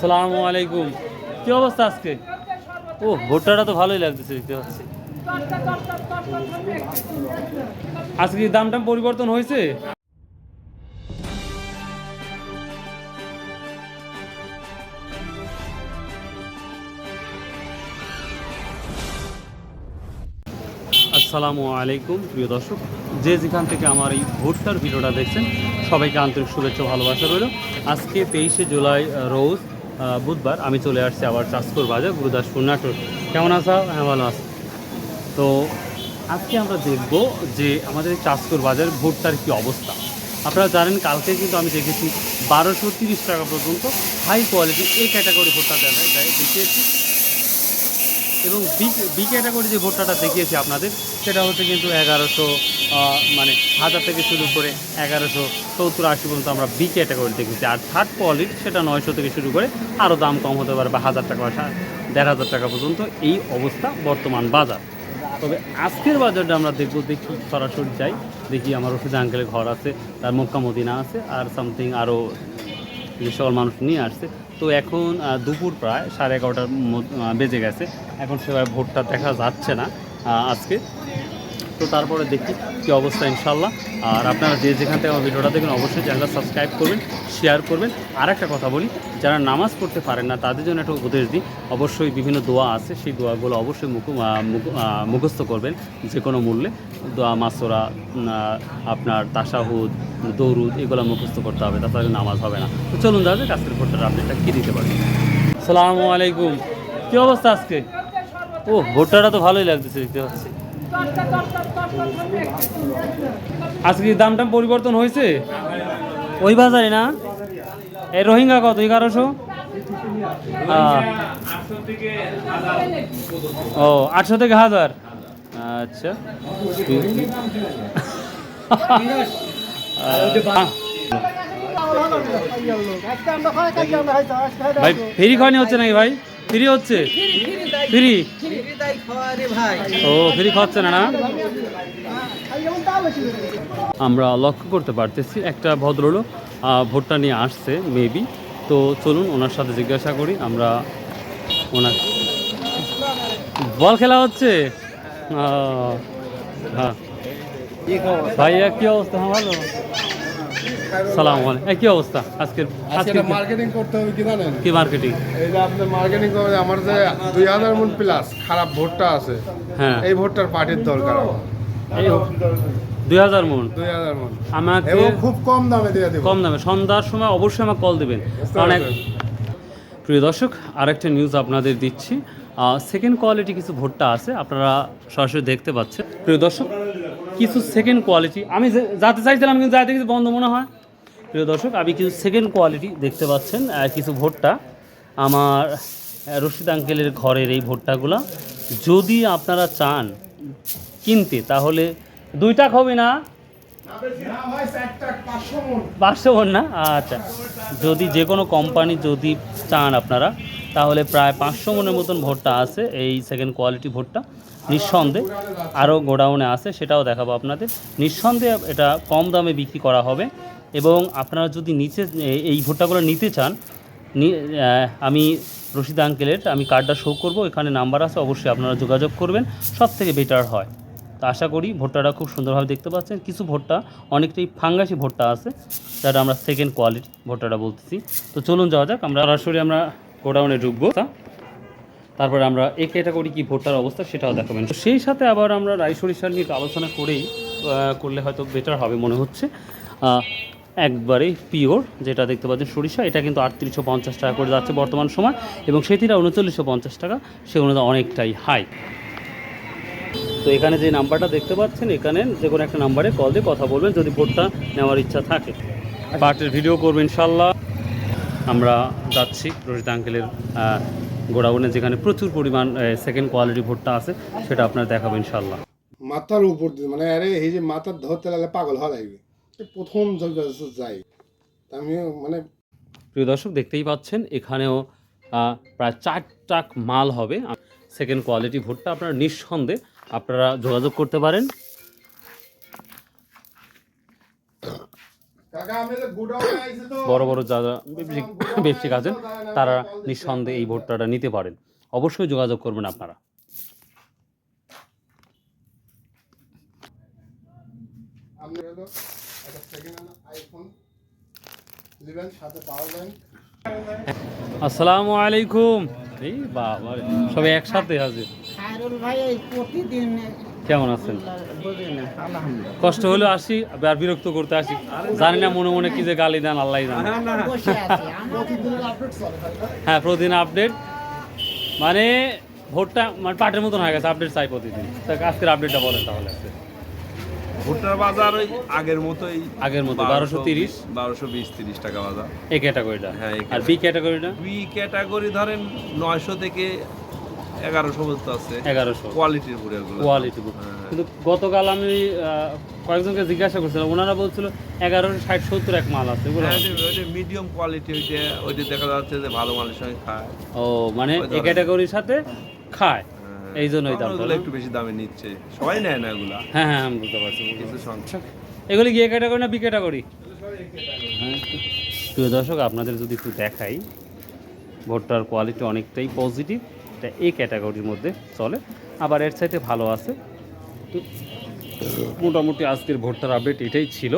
সালামু আলাইকুম। কি অবস্থা আজকে? ও, ভুট্টাটা তো ভালোই লাগতেছে, দেখতে পাচ্ছি। আজকে কি দাম টাম পরিবর্তন হয়েছে? আসসালামু আলাইকুম, প্রিয় দর্শক। যে যেখান থেকে আমার এই ভোটটার ভিডিওটা দেখছেন, সবাইকে আন্তরিক শুভেচ্ছা ভালোবাসা রইল। আজকে তেইশে জুলাই রোজ বুধবার আমি চলে আসছি আবার চাঁদপুর বাজার, গুরুদাসপুর নাটোর। কেমন আছো? হ্যাঁ ভালো আছো। তো আজকে আমরা দেখব যে আমাদের চাঁদপুর বাজার ভোটটার কি অবস্থা। আপনারা জানেন, কালকে কিন্তু আমি দেখেছি বারোশো তিরিশ টাকা পর্যন্ত হাই কোয়ালিটি এই ক্যাটাগরি ভোটটা দেখা যায় দেখিয়েছি। এবং বি ক্যাটাগরি যে ভোট্টাটা দেখিয়েছি আপনাদের, সেটা হচ্ছে কিন্তু এগারোশো মানে হাজার থেকে শুরু করে এগারোশো সত্তর আশি পর্যন্ত আমরা বি ক্যাটাগরি দেখেছি। আর থার্ড কোয়ালিটি সেটা নয়শো থেকে শুরু করে আরও দাম কম হতে পারে বা হাজার টাকা বা দেড় হাজার টাকা পর্যন্ত এই অবস্থা বর্তমান বাজার। তবে আজকের বাজারটা আমরা দেখব, দেখি, সরাসরি যাই, দেখি আমার রশিদ আঙ্কেলের ঘর আছে, তার মক্কা মদিনা আছে, আর সামথিং আরও যে সকল মানুষ নিয়ে আসছে তো এখন দুপুর প্রায়, সাড়ে এগারোটার বেজে গেছে। এখন সেভাবে ভোটটা দেখা যাচ্ছে না আজকে। তো তারপরে দেখি কী অবস্থা ইনশাল্লাহ আর আপনারা যে যেখান থেকে আমার ভিডিওটা দেখবেন অবশ্যই চ্যানেলটা সাবস্ক্রাইব করবেন, শেয়ার করবেন। আর একটা কথা বলি, যারা নামাজ পড়তে পারেন না, তাদের জন্য একটা উপদেশ দিই। অবশ্যই বিভিন্ন দোয়া আছে, সেই দোয়াগুলো অবশ্যই মুখ মুখস্থ করবেন যে কোনো মূল্যে। দোয়া মাসোরা আপনার তাসাহুদ, দৌরুদ, এগুলো মুখস্থ করতে হবে তাছাড়া নামাজ হবে না। তো চলুন যাবে আজকের ভোটটার আপডেটটা কী দিতে পারেন সালামু আলাইকুম। কী অবস্থা আজকে? ও ভোটটা তো ভালোই লাগতেছে, দেখতে পাচ্ছি। আজকে দাম টাম পরিবর্তন হয়েছে? ওই বাজারে না? এই রোহিঙ্গা কত? এগারোশো? ও আটশো থেকে হাজার। আচ্ছা। ভাই ফেরি খাওয়ানি হচ্ছে নাকি ভাই? ফ্রি হচ্ছে? ফ্রি? ও, ফ্রি খাওয়াচ্ছে না না? আমরা লক্ষ্য করতে পারতেছি, একটা ভদ্রলোক ভোটটা নিয়ে আসছে মেবি তো চলুন, ওনার সাথে জিজ্ঞাসা করি, আমরা ওনার বল খেলা হচ্ছে? হ্যাঁ। ভাইয়া, কি অবস্থা? ভালো? সালাম আলাইকুম। কি অবস্থা? আজকে আজকে মার্কেটিং করতে হবে কি জানেন? কি মার্কেটিং এই যে আপনি মার্কেটিং করবে আমার যে দুই হাজার মন প্লাস খারাপ ভোটটা আছে হ্যাঁ। এই ভোটটার পার্টির দরকার আমার। এই দুই হাজার মন দুই হাজার মন আমাকে খুব কম দামে দিয়ে দেবো। কম দামে। সন্ধ্যার সময় অবশ্যই আমাকে কল দেবেন। কারণ প্রিয় দর্শক আরেকটা নিউজ আপনাদের দিচ্ছি। সেকেন্ড কোয়ালিটি কিছু ভোটটা আছে আপনারা সরাসরি দেখতে পাচ্ছেন। প্রিয় দর্শক কিছু সেকেন্ড কোয়ালিটি আমি যে- যাতে চাইছিলাম কিন্তু যাতে কিছু বন্ধ মনে হয়। প্রিয় দর্শক, আমি কিছু সেকেন্ড কোয়ালিটি দেখতে পাচ্ছেন কিছু ভোটটা। আমার রশিদ আঙ্কেলের ঘরের এই ভোট্টাগুলা। যদি আপনারা চান কিনতে, তাহলে দুইটা হবে না? পাঁচশো মন না? আচ্ছা। যদি যে কোনো কোম্পানি যদি চান আপনারা, তাহলে প্রায় পাঁচশো মনের মতন ভোটটা আছে এই সেকেন্ড কোয়ালিটি ভোটটা। নিঃসন্দেহে আরও গোডাউনে আছে, সেটাও দেখাবো আপনাদের। নিঃসন্দেহে এটা কম দামে বিক্রি করা হবে। এবং আপনারা যদি নিচে, এই ভুট্টাগুলো নিতে চান আমি রশিদ আঙ্কেলের, আমি কার্ডটা শো করব, এখানে নাম্বার আছে, অবশ্যই আপনারা যোগাযোগ করবেন সব থেকে বেটার হয়। তো আশা করি ভুট্টাটা খুব সুন্দরভাবে দেখতে পাচ্ছেন, কিছু ভুট্টা, অনেকটাই ফাঙ্গাসি ভুট্টা আছে, যেটা আমরা সেকেন্ড কোয়ালিটি ভুট্টাটা বলতেছি। তো চলুন যাওয়া যাক, আমরা সরাসরি আমরা গোডাউনে ঢুকবো। তারপরে আমরা এ ক্যাটাগরি কি ভোটটার অবস্থা সেটাও দেখাবেন। সেই সাথে আবার আমরা রাই সরিষার নিয়ে আলোচনা করেই করলে হয়তো বেটার হবে মনে হচ্ছে। একবারে পিওর, যেটা দেখতে পাচ্ছেন সরিষা। এটা কিন্তু আটত্রিশশো পঞ্চাশ টাকা করে যাচ্ছে বর্তমান সময়, এবং সেটিরা উনচল্লিশশো পঞ্চাশ টাকা, সে অনুযায়ী অনেকটাই হাই। তো এখানে যে নাম্বারটা দেখতে পাচ্ছেন, এখানে যে কোনো একটা নাম্বারে কল দিয়ে কথা বলবেন, যদি ভোটটা নেওয়ার ইচ্ছা থাকে। পার্টের ভিডিও করবেন ইনশাল্লাহ আমরা যাচ্ছি রোহিত আঙ্কেলের গোডাউনে, যেখানে প্রচুর পরিমাণ সেকেন্ড কোয়ালিটি ভোটটা আছে, সেটা আপনার দেখাবো ইনশাল্লাহ মাথার উপর মানে আরে এই যে মাথার ধরতে লাগলে পাগল হওয়া লাগবে। প্রথম জায়গা যাই। আমি মানে প্রিয় দর্শক দেখতেই পাচ্ছেন এখানেও প্রায় চার টাক মাল হবে। সেকেন্ড কোয়ালিটি ভোটটা আপনারা নিঃসন্দেহে আপনারা যোগাযোগ করতে পারেন। কাকা আমি যে গুডাউনে আইছি তো। বড় বড় যারা ব্যবসায়িক আছেন? তারা নিঃসন্দেহে এই ভুট্টাটা নিতে পারেন। অবশ্যই যোগাযোগ করবেন আপনারা। আপনি হলো একটা সেকেন্ড হ্যান্ড আইফোন নেবেন সাথে পাওয়ার ব্যাংক আসসালামু আলাইকুম। এই বাবা সবাই একসাথে প্রতিদিন কেমন আছেন? কষ্ট হলে আসি আর বিরক্ত করতে আসি। জানি না মনে মনে কি যে গালি দেন আল্লাহ জানে। চলে তাই না? হ্যাঁ প্রতিদিন আপডেট মানে ভোটটা মানে পাটের মতন হয়ে গেছে আপডেট চাই প্রতিদিন। আজকের আপডেটটা বলেন তাহলে। আজকে। ভুট্টার বাজার ওই আগের মতোই। আগের মতো বারোশো তিরিশ? বারোশো বিশ তিরিশ টাকা বাজার। এই ক্যাটাগরিটা? হ্যাঁ, আর বি ক্যাটাগরিটা? বি ক্যাটাগরি ধরেন নয়শো থেকে এগারোশো পর্যন্ত আছে। এগারোশো। কোয়ালিটিরগুলো কোয়ালিটি হ্যাঁ। কিন্তু গতকাল আমি কয়েকজনকে জিজ্ঞাসা করছিলাম ওনারা বলছিল এগারোশো ষাট সত্তর এক মাল আছে মিডিয়াম কোয়ালিটি ওইটা ওইটা দেখা যাচ্ছে যে ভালো মালের সঙ্গে খায়। ও মানে এই ক্যাটাগরির সাথে খায়। হ্যাঁ। এই জন্যই দামটা একটু বেশি দামে নিচ্ছে। সবাই নেয় না এগুলা। হ্যাঁ হ্যাঁ আমি বুঝতে পারছি কিছু সংখ্যা এগুলি গিয়ে ক্যাটাগরি না বি ক্যাটাগরি? হ্যাঁ। প্রিয় দর্শক আপনাদের যদি একটু দেখাই ভোটটার কোয়ালিটি অনেকটাই পজিটিভ। এটা এই ক্যাটাগরির মধ্যে চলে। আবার এর চাইতে ভালো আছে। মোটামুটি আজকের ভোটটার আপডেট এটাই ছিল।